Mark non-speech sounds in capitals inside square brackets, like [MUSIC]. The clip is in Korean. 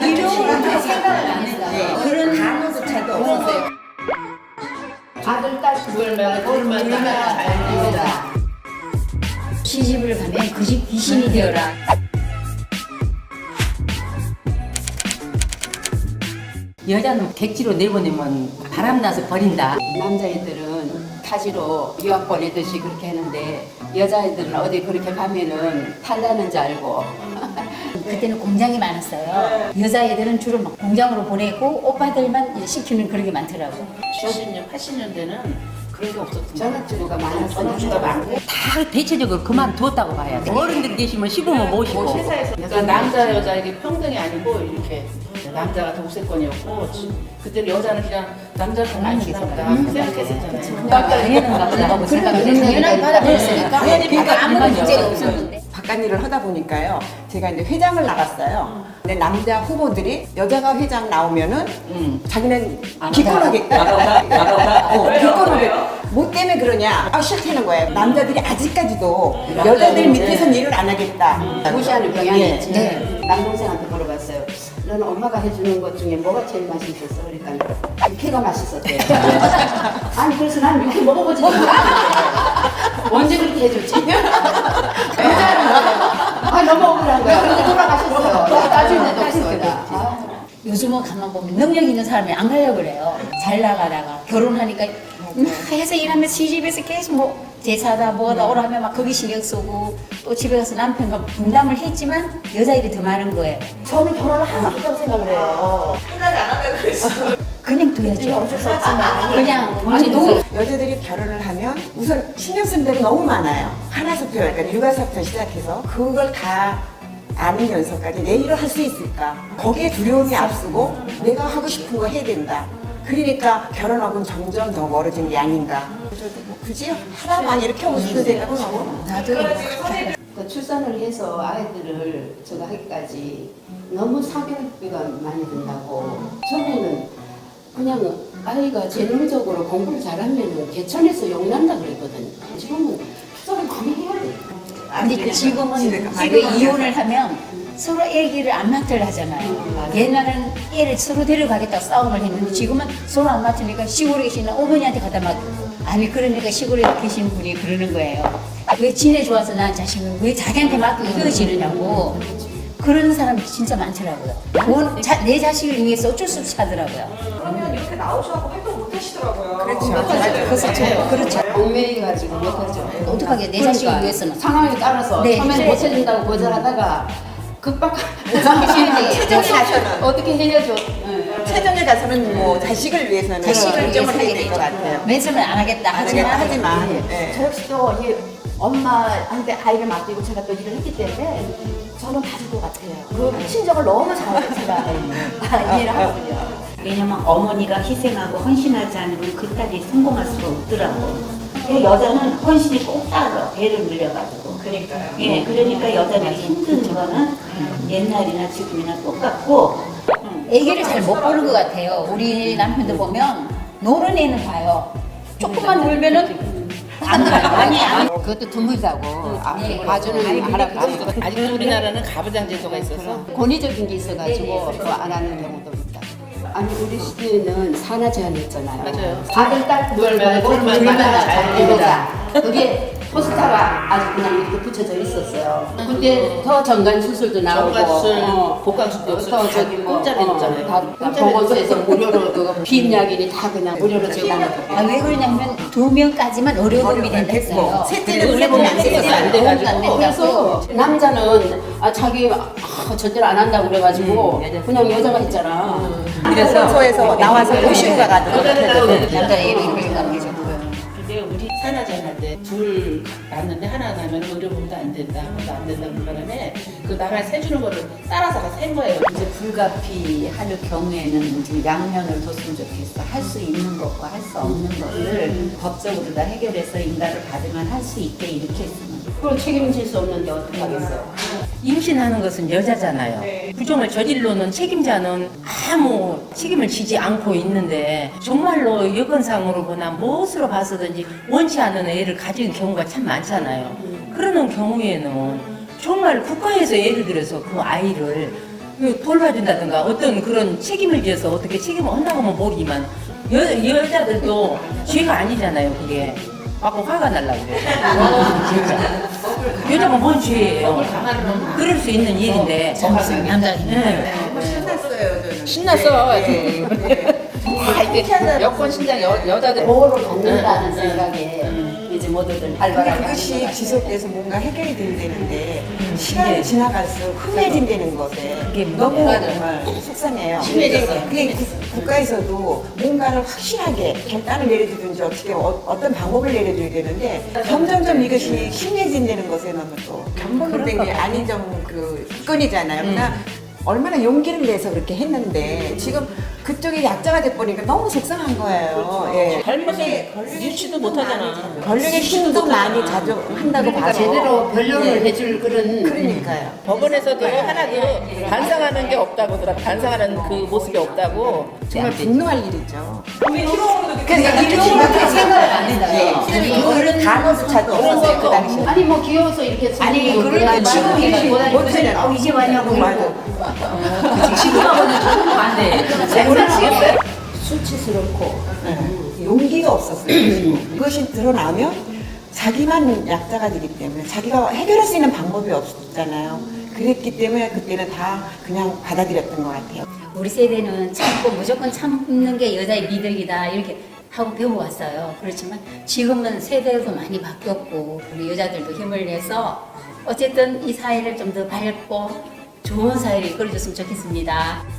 이런 생각을 안 했어요. 그런 단어조차도 없었어요. 아들 딸 그걸만 그걸만 잘 됩니다. 시집을 가면 그 집 귀신이 되어라. 여자는 객지로 내보내면 바람나서 버린다. 남자애들은 타지로 유학 보내듯이 그렇게 하는데 여자애들은 어디 그렇게 가면은 탄다는 줄 알고 [LAUGHS] 그때는 공장이 많았어요. 여자애들은 주로 막 공장으로 보내고 오빠들만 시키는 그런 게 많더라고요. 70년, 80년대는 그런 게 없었던 전업주부가 많았어요. 전업주가 많고 다 대체적으로 그만두었다고 봐야 돼. 어른들이 계시면 시부모 모시고. 그러니까 남자 여자 이게 평등이 아니고 이렇게 남자가 동세권이었고 그때는 여자는 그냥 남자를 많이 주나 보다 생각했었잖아요. 당연한가 보다. 당연하게 받아들였으니까 그러니까 아무런 문제가 없었는데. 바깥 일을 하다 보니까요. 제가 이제 회장을 나갔어요. 근데 남자 후보들이 여자가 회장 나오면은 자기는 기권하겠다. [LAUGHS] 어, 기권하겠다. 뭐 때문에 그러냐? 아, 싫다는 거예요. 남자들이 아직까지도 여자들 밑에서 일을 안 하겠다. 무시하는 경향이 예. 있지. 네. 남동생한테 물어봤어요. 너는 엄마가 해주는 것 중에 뭐가 제일 맛있었어? 그러니까 육회가 맛있었대. [LAUGHS] 아니 그래서 난 육회 먹어보지 못했는데 언제 그렇게 해줬지? [LAUGHS] 아 너무 억울한 거야. 근데 돌아가셨어요. 따질 데도 없어요. 아, 요즘은 가만 보면 능력 있는 사람이 안 가려고 그래요. 잘 나가다가 결혼하니까 막 해서 일하면 시집에서 계속 뭐 제사다 뭐다 오라 하면 막 거기 신경 쓰고 또 집에 가서 남편과 분담을 했지만 여자 일이 더 많은 거예요. 저는 결혼을 하나 없다고 생각을 해요. 그 냥 둬야죠. 어쩔 수 없지만 그냥 아니 너무 여자들이 결혼을 하면 우선 신경 쓰는 데가 너무 많아요. 하나부터 그러니까 육아서부터 시작해서 그걸 다 아는면서까지 내 일을 할 수 있을까? 거기에 두려움이 앞서고 내가 하고 싶은 거 해야 된다. 그러니까 결혼하고는 점점 더 멀어지는 게 아닌가. 저도 뭐 굳이 하나만 이렇게 하고 싶은 생각은 하고 나도 그 출산을 해서 아이들을 제가 하기까지 너무 사교육비가 많이 든다고 처음에는 그냥 아이가 재능적으로 공부를 잘하면 개천에서 용난다 그랬거든요. 지금은 해야 돼. 근데 지금은 이거 이혼을 하면 서로 애기를 안 맡으려 하잖아요. 옛날에는 애를 서로 데려가겠다 싸움을 했는데 지금은 서로 안 맡으니까 시골에 계시는 어머니한테 갖다 맡 아니 그러니까 시골에 계신 분이 그러는 거예요. 왜 지네 좋아서 난 자식을 왜 자기한테 맡기고 헤어지느냐고 그런 사람이 진짜 많더라고요. 원- 자- 내 자식을 위해서 어쩔 수 없이 하더라고요. 나오셔서 활동 못 하시더라고요. 그렇죠. 그래서 저 그렇죠. 얽매여가지고 못 하죠. 어떡하게 내 자식을 위해서는. 상황에 따라서 네. 처음에는 네. 못 해준다고 거절하다가 급박 최종에 가서는 [LAUGHS] 어떻게 해야죠? 네. 최종에 가서는 뭐 자식을 위해서는 자식을 결정을 해야 될 것. 같아요. 맨처음에 안 하겠다 안 하겠다 하지만 하지만 예. 저 역시도 이 엄마한테 아이를 맡기고 제가 또 일을 했기 때문에 저는 가질 것 같아요. 그 친정을 너무 잘 제가 이해를 하거든요. 왜냐면 어머니가 희생하고 헌신하지 않으면 그 딸이 성공할 수가 없더라고. 그 여자는 헌신이 꼭 따라 배를 물려가지고. 그러니까요. 예, 그러니까 여자가 힘든 거는 옛날이나 지금이나 똑같고. 애기를 잘 못 보는 것 같아요. 우리 남편도 보면 노는 애는 봐요. 조금만 놀면은 안 봐요. 아니, 아니. 그것도 드물다고 아, 네. 봐주는 하나 아직도 우리나라는 가부장 제도가 있어서 권위적인 게 있어가지고 그거 안 하는 경우도 있다. 아니 우리 시대에는 산하 제한했잖아요. 맞아요. 딸 그걸만 그걸만 얼마나 잘. 됩니다. 그게 포스터가 아주 그냥 이렇게 붙여져 있었어요. 근데 더 정관 수술도 나오고, 어, 없어요. 더 저기 뭐 공짜로 해줬잖아요. 다, 다 보건소에서 [LAUGHS] 무료로 그 비임약이니 다 그냥 무료로 제공하고. 아, 왜 그러냐면 두 명까지만 된다 했어요. 셋째는 원래 보면 안 돼요. 안 돼가지고. 그래서 남자는 아 자기 아, 절대로 안 한다고 그래가지고 그냥 여자가 했잖아. 보건소에서 나와서 모시고 가가지고 남자 애를 산하제한 할때 둘 낳는데 하나 낳으면 의료보험도 안 된다, 아무도 안 된다 그 바람에 그 나라 세주는 거를 따라서 가센 거예요. 이제 불가피 할 경우에는 좀 양면을 뒀으면 좋겠어. 할 수 있는 것과 할 수 없는 것을 법적으로 다 해결해서 인가를 받으면 할 수 있게 이렇게 했으면 그걸 책임질 수 없는데 어떻게 하겠어요? 임신하는 것은 여자잖아요. 부정을 저질러는 책임자는 아무 책임을 지지 않고 있는데 정말로 여건상으로 보나 무엇으로 봐서든지 원치 않는 애를 가진 경우가 참 많잖아요. 그러는 경우에는 정말 국가에서 예를 들어서 그 아이를 그 돌봐준다든가 어떤 그런 책임을 지어서 어떻게 책임을 한다고 하면 모르지만 여, 여자들도 죄가 아니잖아요 그게 막 화가 날라고 그래 진짜 여자가 뭔 죄예요. 그럴 수 있는 일인데. 남자 네. 신났어요 저는. 신났어. 네, 여권 신장 여, 여자들 보호를 받는다는 생각에 이제 모두들 근데 활발하게 그것이 하는 것 지속돼서 뭔가 해결이 돼야 되는데 시간이 네. 지나갈수록 흔해진다는 것에 너무 맞아. 정말 속상해요. 심해졌어요. 그게 국- 국가에서도 뭔가를 확실하게 결단을 내려주든지 어떻게 어, 떤 방법을 내려줘야 되는데 점점점 이것이 심해진다는 것에 너무 또 견본으로 된게 아닌 점그 건이잖아요. 그러나 얼마나 용기를 내서 그렇게 했는데 지금 그쪽이 약자가 돼버리니까 너무 속상한 거예요. 예. 잘못을 유치도 못하잖아. 권력의 힘도 많이 자족한다고 봐서 제대로 변론을 해줄 그런 그러니까요. 법원에서도 하나도 반성하는 게 없다고 하더라고. 반성하는 그 모습이 없다고. 정말 분노할 일이죠. 그러니까 이렇게 생각을 안 했어요. 그런 단어조차도 없었어요 그 당시. 아니 뭐 귀여워서 이렇게 아니 그래가지고 지금 이렇게 보다니 못하는 어 이제 왔냐고 맞아. 이러고 지금하고는 조금 반대. 수치스럽고 네. 용기가 없었어요. 이것이 드러나면 자기만 약자가 되기 때문에 자기가 해결할 수 있는 방법이 없었잖아요. 그랬기 때문에 그때는 다 그냥 받아들였던 것 같아요. 우리 세대는 참고 무조건 참는 게 여자의 미덕이다 이렇게 하고 배워왔어요. 그렇지만 지금은 세대도 많이 바뀌었고 우리 여자들도 힘을 내서 어쨌든 이 사회를 좀 더 밝고 좋은 사회를 이끌어줬으면 좋겠습니다.